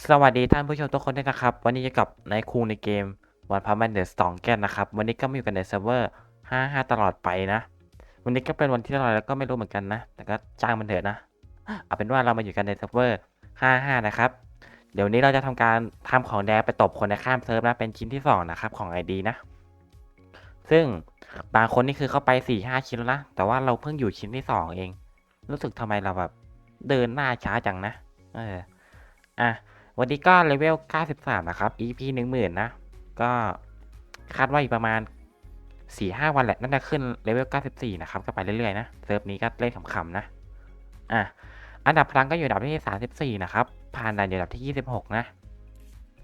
สวัสดีท่านผู้ชมทุกคนด้วยนะครับ วันนี้จะกลับในคูในเกมวันพัมมันเดอร์สองแกนนะครับ วันนี้ก็มาอยู่กันในเซิร์ฟเวอร์ 55 ตลอดไปนะ วันนี้ก็เป็นวันที่เท่าไรแล้วก็ไม่รู้เหมือนกันนะ แต่ก็จ้างมันเถอะนะ เอาเป็นว่าเรามาอยู่กันในเซิร์ฟเวอร์ 55 นะครับ เดี๋ยวนี้เราจะทำการทำของแดงไปตบคนในข้ามเซิร์ฟนะ เป็นชิ้นที่ 2 นะครับของ ID นะ ซึ่งบางคนนี่คือเข้าไป 4-5 ชิ้นแล้วนะ แต่ว่าเราเพิ่งอยู่ชิ้นที่ 2 เอง รู้สึกทำไมเราแบบเดินหน้าช้าจังนะ เออ อะ วันนี้ก็เลเวล 93 นะครับ EP 10,000 นะ ก็คาดว่าอีกประมาณ 4-5 วันแหละ น่าจะขึ้นเลเวล 94 นะครับ ก็ไปเรื่อยๆนะ เซิร์ฟนี้ก็เล่นขำๆนะ อะ อันดับพลังก็อยู่อันดับที่ 34 นะครับ ผ่านด่านอยู่อันดับที่ 26 นะ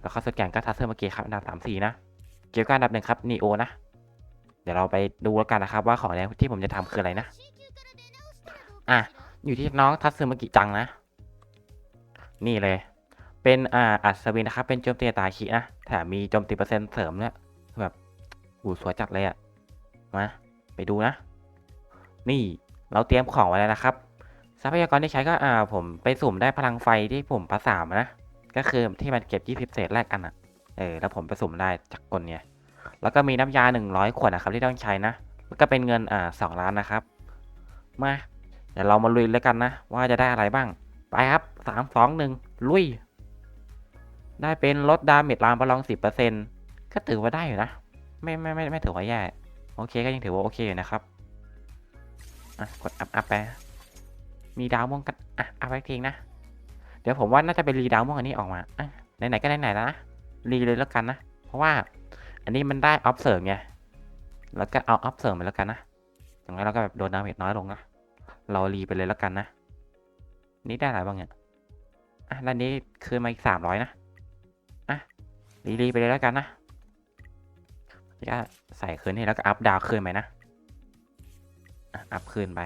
แล้วก็สุดแกนก็ทัสเซอร์เมื่อกี้ครับ อันดับ 34 นะ เกี่ยวกับอันดับหนึ่งครับนีโอนะ เดี๋ยวเราไปดูแล้วกันนะครับ ว่าของแดงที่ผมจะทำคืออะไรนะ อะ อยู่ที่น้องทัสเซอร์เมื่อกี้จังนะ นี่เลย เป็นอ่าอัศวินนะครับ เป็นโจมตีตาคินะแถมมีโจมตีเปอร์เซ็นต์เสริมเนี่ยแบบหูสวยจัดเลยอะมาไปดูนะ นี่เราเตรียมของไว้แล้วนะครับ ทรัพยากรที่ใช้ก็อ่าผมไปสุ่มได้พลังไฟที่ผมประสามนะ ก็คือที่มันเก็บ 20 เศษแรกกันอะเออแล้วผมไปสุ่มได้จากกลเนี่ยแล้วก็มีน้ำยา 100 ขวดนะครับที่ต้องใช้นะแล้วก็เป็นเงินอ่า2ล้านนะครับ มาเดี๋ยวเรามาลุยแล้วกันนะ ว่าจะได้อะไรบ้าง ไปครับสามสองหนึ่งลุย ได้เป็นลดดาเมจรามประลองสิบเปอร์เซ็นก็ถือว่าได้อยู่นะ ไม่ไม่ไม่ไม่ถือว่าแย่ โอเคก็ยังถือว่าโอเคอยู่นะครับ อะ กดอัพอัพไป มีดาวม่วงกัน อะอัพไปทิ้งนะ เดี๋ยวผมว่าน่าจะเป็นรีดาวม่วงอันนี้ออกมา อะไหนๆก็ไหนๆแล้วนะ รีเลยแล้วกันนะ เพราะว่าอันนี้มันได้ออฟเสริมไง แล้วก็เอาออฟเสริมไปแล้วกันนะ อย่างไรเราก็แบบโดนดาเมจน้อยลงนะ เรารีไปเลยแล้วกันนะ นี่ได้อะไรบ้างเนี่ยอะด้านนี้คืนมาอีกสามร้อยนะ รีรีไปเลยแล้วกันนะก็ใส่คืนนี่แล้วก็อัพดาวคืนไปนะอะอัพคืนไป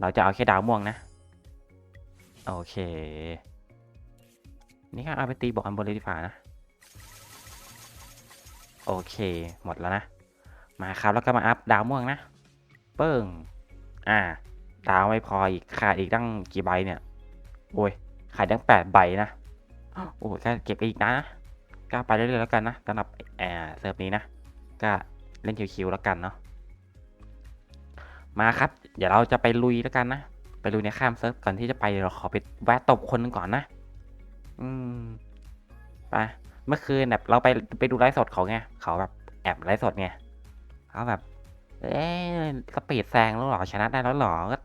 เราจะเอาแค่ดาวม่วงนะ โอเค นี่ก็เอาไปตีบอกอันบนเลยดีกว่านะ โอเค หมดแล้วนะ มาครับแล้วก็มาอัพดาวม่วงนะ เปิ้ง อ่า ดาวไม่พออีกขาดอีกตั้งกี่ใบเนี่ย โอ้ยขาดตั้งแปดใบนะ โอ้ก็เก็บอีกนะก็ไปเรื่อยๆแล้วกันนะสำหรับแอร์เซิร์ฟนี้นะ ก็เล่นคิวๆแล้วกันเนาะมาครับ เดี๋ยวเราจะไปลุยแล้วกันนะ ไปลุยในข้ามเซิร์ฟก่อนที่จะไปเราขอไปแวะตบคนหนึงก่อนนะ อืม ไป เมื่อคืนแบบเราไปไปดูไลฟ์สดเขาไง เขาแบบแอบไลฟ์สดไงเขาแบบ เอ๊ะสปีดแซงแล้วหรอ ชนะได้แล้วหรอ ก็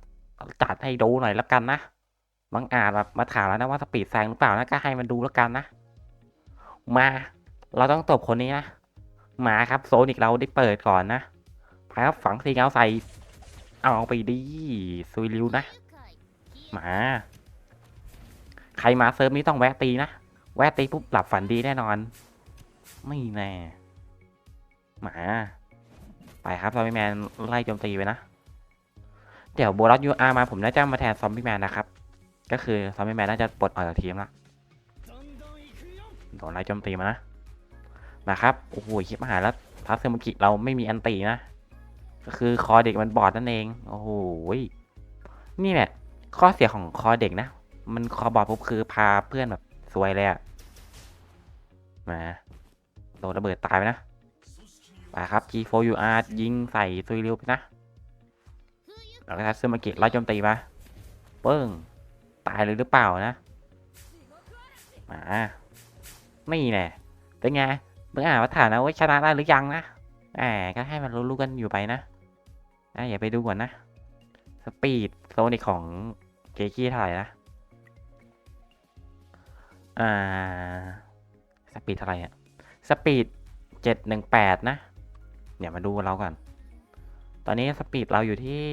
จัดให้ดูหน่อยแล้วกันนะ บางอาจแบบมาถามแล้วนะว่าสปีดแซงหรือเปล่านะก็ให้มันดูแล้วกันนะ มา เราต้องตบคนนี้นะ มาครับโซนิกเราได้เปิดก่อนนะพายครับฝังสีเงาใส่ เอาไปดีซุยริวนะ มา ใครมาเซิร์ฟนี้ต้องแวะตีนะ แวะตีปุ๊บหลับฝันดีแน่นอน ไม่แน่ มา ไปครับซอมบี้แมนไล่โจมตีไปนะ เดี๋ยวโบลัสยูอาร์มาผมน่าจะมาแทนซอมบี้แมนนะครับ ก็คือซอมบี้แมนน่าจะปลดออกจากทีมละโดนไล่โจมตีมานะมาครับโอ้โหคิดมาหาแล้วทัสเซอร์มุกิเราไม่มีอันตีนะ ก็คือคอเด็กมันบอดนั่นเองโอ้โหนี่แหละข้อเสียของคอเด็กนะ มันคอบอดปุ๊บคือพาเพื่อนแบบซวยเลยอะมาโดนระเบิดตายไปนะไปครับ G4UR ยิงใส่ซุยเร็วไปนะแล้วก็ซึมากิไล่โจมตีมาเปิ้ง ตายเลยหรือเปล่านะมาไม่แน่เป็นไงมื่ออ่านว่าถามนะว่าชนะได้หรือยังนะแหมก็ให้มันรู้ๆกันอยู่ไปนะอะอย่าไปดูก่อนนะสปีดโซนิกของเกกี้เท่าไหร่นะอ่าสปีดเท่าไหร่อะสปีดเจ็ดหนึ่งแปดนะเดี๋ยวมาดูเราก่อน ตอนนี้สปีดเราอยู่ที่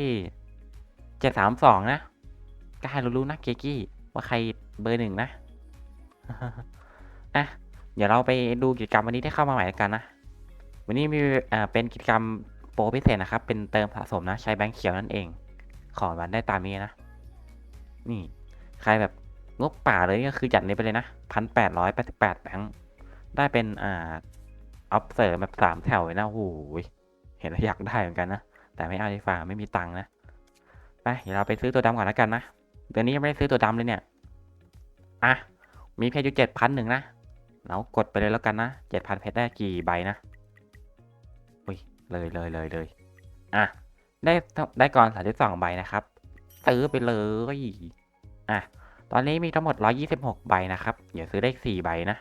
เจ็ดสามสองนะ ก็ให้รู้ๆนะเกกี้ ว่าใครเบอร์หนึ่งนะอะเดี๋ยวเราไปดูกิจกรรมวันนี้ที่เข้ามาใหม่กันนะ วันนี้มีอ่าเป็นกิจกรรมโปรพิเศษนะครับ เป็นเติมสะสมนะ ใช้แบงค์เขียวนั่นเอง ขอวันได้ตามนี้นะ นี่ ใครแบบงบป่าเลยก็คือจัดนี้ไปเลยนะพันแปดร้อยแปดสิบแปดแบงค์ได้เป็นอ่าออฟเสริมแบบสามแถวเลยนะโอ้โหยเห็นแล้วอยากได้เหมือนกันนะ แต่ไม่เอาดีฝ่าไม่มีตังค์นะ ไป เดี๋ยวเราไปซื้อตัวดำก่อนแล้วกันนะ เดือนนี้ยังไม่ได้ซื้อตัวดำเลยเนี่ย อะ มีเพชรอยู่เจ็ดพันหนึ่งนะ เรากดไปเลยแล้วกันนะเจ็ดพันเพชรได้กี่ใบนะอุ้ย เลยเลยเลยเลยอะ ได้ได้ก่อนสามสิบสองใบนะครับ ซื้อไปเลย อะ ตอนนี้มีทั้งหมดร้อยี่สิบหกใบนะครับ เดี๋ยวซื้อได้สี่ใบนะ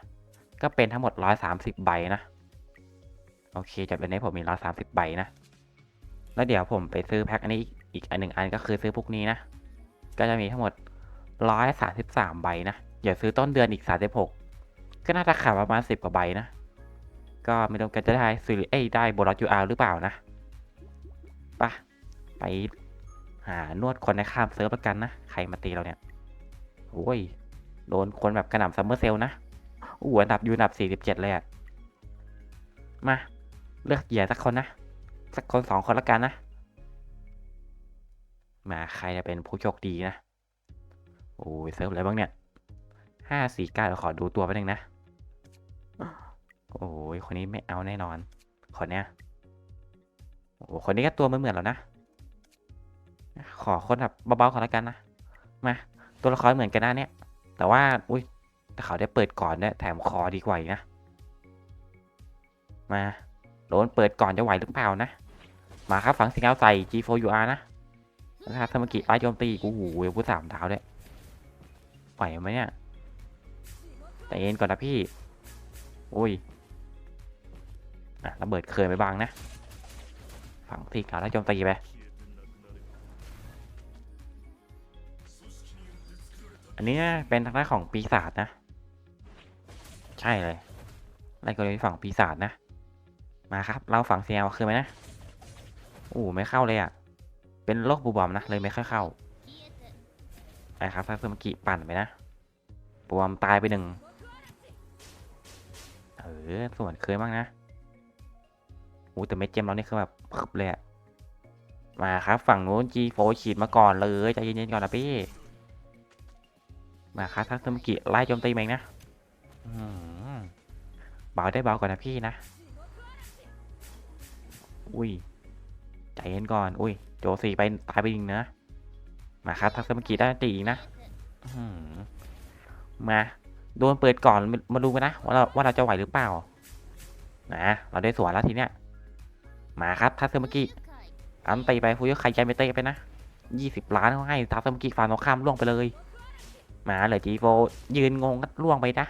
ก็เป็นทั้งหมดร้อยสามสิบใบนะ โอเคจากเป็นนี้ผมมีร้อยสามสิบใบนะ แล้วเดี๋ยวผมไปซื้อแพ็คอันนี้อีกอันหนึ่งอันก็คือซื้อพวกนี้นะ ก็จะมีทั้งหมดร้อยสามสิบสามใบนะเดี๋ยวซื้อต้นเดือนอีกสามสิบหกก็น่าจะขายประมาณสิบกว่าใบนะ ก็ไม่รู้กันจะได้ซื้อเอ้ได้โบนัสยูอาร์หรือเปล่านะปะไปหานวดคนในข้ามเซิร์ฟแล้วกันนะ ใครมาตีเราเนี่ยโอ้ย โดนคนแบบกระหน่ำซัมเมอร์เซลนะอู้อันดับอยูอันดับสี่สิบเจ็ดเลยอะมา เลือกเหยื่อสักคนนะ สักคนสองคนละกันนะ มาใครจะเป็นผู้โชคดีนะ โอ้ยเซิร์ฟอะไรบ้างเนี่ยห้าสี่เก้าเดี๋ยวขอดูตัวไปหนึ่งนะ โอ้ยคนนี้ไม่เอาแน่นอนคนเนี้ยโอ้คนนี้ก็ตัวไม่เหมือนแล้วนะ ขอคนแบบเบาๆขอละกันนะ มา ตัวละครเหมือนกันนะเนี่ย แต่ว่า อุ้ยแต่เขาได้เปิดก่อนเนี่ยแถมคอดีกว่าอีกนะ มาโดนเปิดก่อนจะไหวหรือเปล่านะ มาครับฝังสิงเอาใส่ G4UR นะ นะครับสมากิไล่โจมตีกูหูเวลผู้สามดาด้วยไหวไหมเนี่ยใจเย็นก่อนนะพี่ อุ้ยอะระเบิดเคยไปบ้างนะ ฝั่งสีขาวแล้วโจมตีไป อันนี้เป็นทางด้านของปีศาจนะ ใช่เลยไล่กรณีฝั่งปีศาจนะ มาครับ เราฝั่งเซียวคือไหมนะโอ้ไม่เข้าเลยอะ เป็นโรคบูบอมนะเลยไม่ค่อยเข้าไอ้ครับซาซึมกิปั่นไปนะบูบอมตายไปหนึ่งเออส่วนเคยบ้างนะโอ้แต่เม็ดเจมเรานี่คือแบบพึบเลยอะมาครับฝั่งนู้น G4 ฉีดมาก่อนเลยใจเย็นๆก่อนนะพี่ มาครับทักซึมกิไล่โจมตีเองนะเบาได้เบาก่อนนะพี่นะ อุ้ย เย็นก่อน อุ้ย โจซีไปตายไปอีกนะ มาครับทักษมกิได้ตีอีนะมาโดนเปิดก่อนมาดูกันนะว่าเราว่าเราจะไหวหรือเปล่า นะ เราได้สวนแล้วทีเนี้ย มาครับทักษมกิอันตีไปฟูยใครใจไม่เตะไปนะยี่สิบล้านเขาให้ทักษมกิฟานตรงข้ามล่วงไปเลย มาเลยจีโฟยืนงงก็ล่วงไปนะ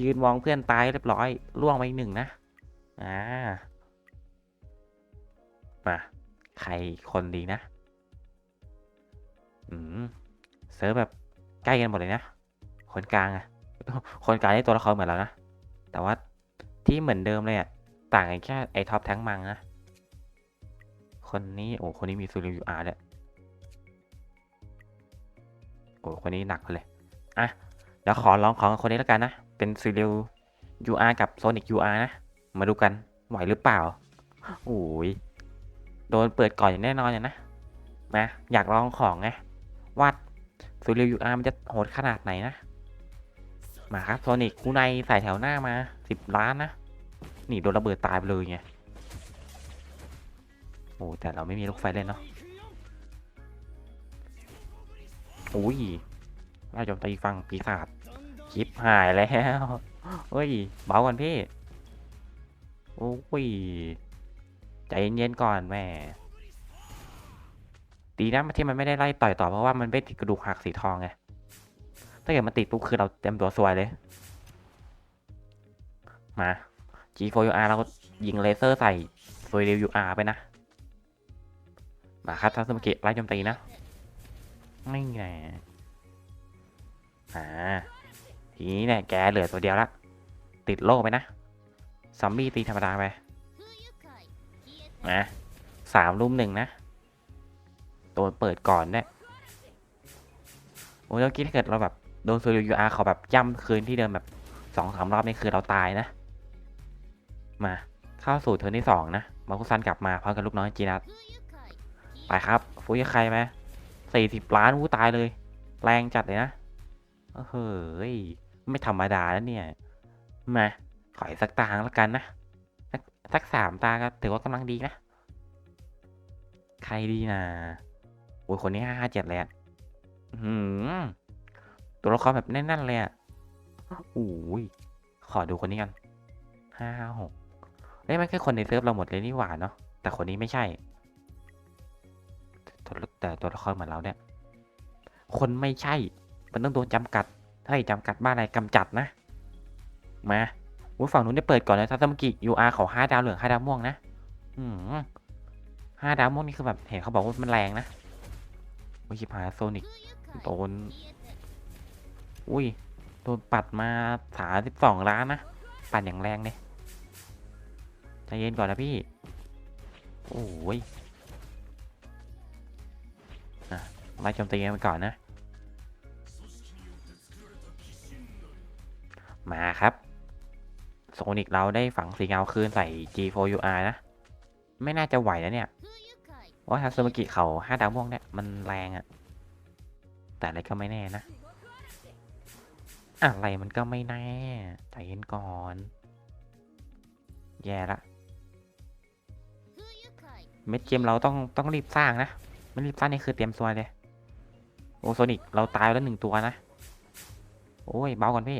ยืนมองเพื่อนตายเรียบร้อยล่วงไปหนึ่งนะ อ่า มา ใครคนดีนะ อืมเซิร์ฟแบบใกล้กันหมดเลยนะ คนกลางอะคนกลางนี่ตัวละครเหมือนแล้วนะ แต่ว่าที่เหมือนเดิมเลยอะต่างกันแค่ไอท็อปแท้งมังนะ คนนี้โอ้คนนี้มีซูริยูอาร์ด้วยโอ้คนนี้หนักเลย อะเดี๋ยวขอลองของคนนี้แล้วกันนะ เป็นซูริยูอาร์กับโซนิกยูอาร์นะ มาดูกัน ไหวหรือเปล่า โอ้ย โดนเปิดก่อนอย่างแน่นอนอย่างนะนะอยากลองของไงว่าซูรียยูอาร์มันจะโหดขนาดไหนนะ มาครับโซนิกคูในใส่แถวหน้ามาสิบล้านนะ นี่โดนระเบิดตายไปเลยไงโอ้แต่เราไม่มีลูกไฟเล่นเนาะอุ้ยเราจมตีฟังปีศาจคลิปหายแล้วเฮ้ย เบาก่อนพี่ โอ้ย ใจเย็นๆก่อนแม่ ดีนะที่มันไม่ได้ไล่ต่อยต่อเพราะว่ามันไม่ติดกระดูกหักสีทองไง ถ้าเกิดมันติดปุ๊บคือเราเต็มตัวสวยเลย มา G4UR เรายิงเลเซอร์ใส่โซยเดว UR ไปนะ มาครับทัศมกิไล่โจมตีนะ ไม่ไงอ่าทีนี้เนี่ยแกเหลือตัวเดียวละ ติดโล่ไปนะ ซอมบี้ตีธรรมดาไป นะสามรุ่มหนึ่งนะโดนเปิดก่อนเนี่ยโอ้ยเมื่อกี้ถ้าเกิดเราแบบโดนโซลูยูอาร์เขาแบบย่ำคืนที่เดิมแบบสองสามรอบนี่คือเราตายนะ มาเข้าสู่เทิร์นที่สองนะ มาคุซันกลับมาพร้อมกับลูกน้อยจีนัทไปครับฟุยใครไหมสี่สิบล้านวู้ตายเลย แรงจัดเลยนะเฮ้ย ไม่ธรรมดาแล้วเนี่ย มา ขออีกสักตางแล้วกันนะ สักสามตาก็ถือว่ากำลังดีนะ ใครดีนะโอ้ยคนนี้ห้าห้าเจ็ดเลยอะหือตัวละครแบบแน่นๆเลยอะโอ้ยขอดูคนนี้กันห้าห้าหกเอ้ยมันคือคนในเซิร์ฟเราหมดเลยนี่หว่าเนาะแต่คนนี้ไม่ใช่ตัวแต่ตัวละครเหมือนเราเนี่ย คนไม่ใช่ มันต้องโดนจำกัดเฮ้ยจำกัดบ้านอะไรกำจัดนะ มา อุ้ฝั่งนู้นได้เปิดก่อนเลยทัศมกิ UR เขาห้าดาวเหลืองห้าดาวม่วงนะ อืมห้าดาวม่วงนี่คือแบบเห็นเขาบอกว่ามันแรงนะวิชิพาโซนิกโดน อุ้ย โดนปัดมาสามสิบสองล้านนะ ปัดอย่างแรงเลยใจเย็นก่อนนะพี่ โอ้ยอะมาจมตีกันไปก่อนนะ มาครับ โซนิกเราได้ฝังสีเงาคืนใส่ G4UR นะ ไม่น่าจะไหวนะเนี่ยเพราะว่าทัศมกิเขาห้าดาวม่วงเนี่ยมันแรงอะแต่อะไรก็ไม่แน่นะ อะไรมันก็ไม่แน่ใจเย็นก่อน แย่ละเม็ดเกมเราต้องต้องรีบสร้างนะไม่รีบสร้างนี่คือเตรียมตัวเลย โอโซนิกเราตายแล้วหนึ่งตัวนะ โอ้ยเบาก่อนพี่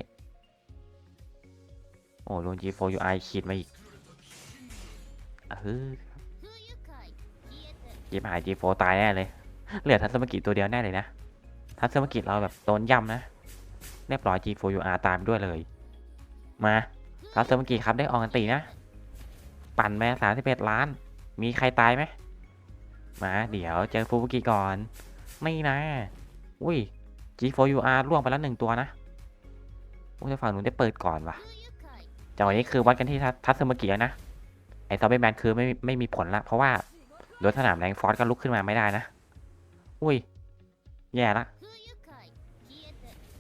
โอ้โดน G4UI ขีดมาอีกเออยิบหาย G4 ตายแน่เลย เหลือทัศมกิตัวเดียวแน่เลยนะ ทัศมกิเราแบบโดนย่ำนะ เรียบร้อย G4UR ตามด้วยเลย มาทัศมกิครับได้ออกกันตีนะ ปั่นแม่สามสิบเอ็ดล้าน มีใครตายไหมมา เดี๋ยวเจอฟูบุกิก่อน ไม่นะ อุ้ย G4UR ล่วงไปแล้วหนึ่งตัวนะอุ้ยฝั่งนู้นได้เปิดก่อนว่ะ จังหวะนี้คือวัดกันที่ทัทัศมกิแล้วนะ ไอ้ซอมบี้แมนคือไม่ไม่มีผลละเพราะว่าโดนสนามแรงฟอสก็ลุกขึ้นมาไม่ได้นะ อุ้ย แย่ละ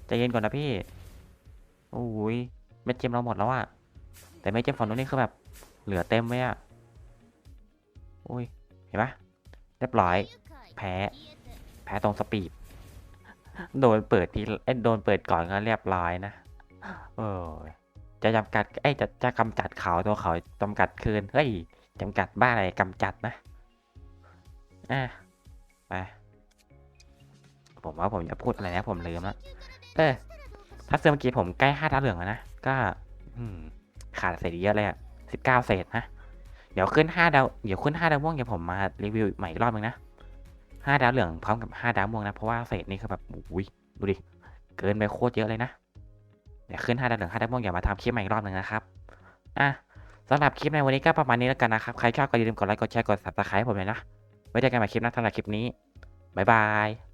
ใจเย็นก่อนนะพี่โอ้ยเม็ดเจมเราหมดแล้วอะแต่เม็ดเจมฝั่งนู้นนี่คือแบบเหลือเต็มเลยอะอุ้ย เห็นปะเรียบร้อย แพ้ แพ้ตรงสปีด โดนเปิดทีเอ้ยโดนเปิดก่อนก็เรียบร้อยนะ เออ จะจำกัดเอ้จะจะกำจัดเขาตัวเขาจำกัดคืนเฮ้ยจำกัดบ้าอะไรกำจัดนะอะไปผมว่าผมจะพูดอะไรนะผมลืมแล้วเออถ้าเสื้อเมื่อกี้ผมใกล้ห้าดาวเหลืองแล้วนะก็ขาดเศษอีกเยอะเลยอะสิบเก้าเศษนะเดี๋ยวขึ้นห้าดาวเดี๋ยวขึ้นห้าดาวม่วงเดี๋ยวผมมารีวิวใหม่อีกรอบนึงนะห้าดาวเหลืองพร้อมกับห้าดาวม่วงนะเพราะว่าเศษนี่คือแบบอุ้ยดูดิเกินไปโคตรเยอะเลยนะ เดี๋ยวขึ้นห้าดาวเหลืองห้าดาวม่วงอย่ามาทำคลิปใหม่อีกรอบหนึ่งนะครับ อะสำหรับคลิปในวันนี้ก็ประมาณนี้แล้วกันนะครับ ใครชอบก็อย่าลืมกดไลค์ กดแชร์ กด subscribe ผมเลยนะ ไว้เจอกันใหม่คลิปหน้าสำหรับคลิปนี้ บ๊ายบาย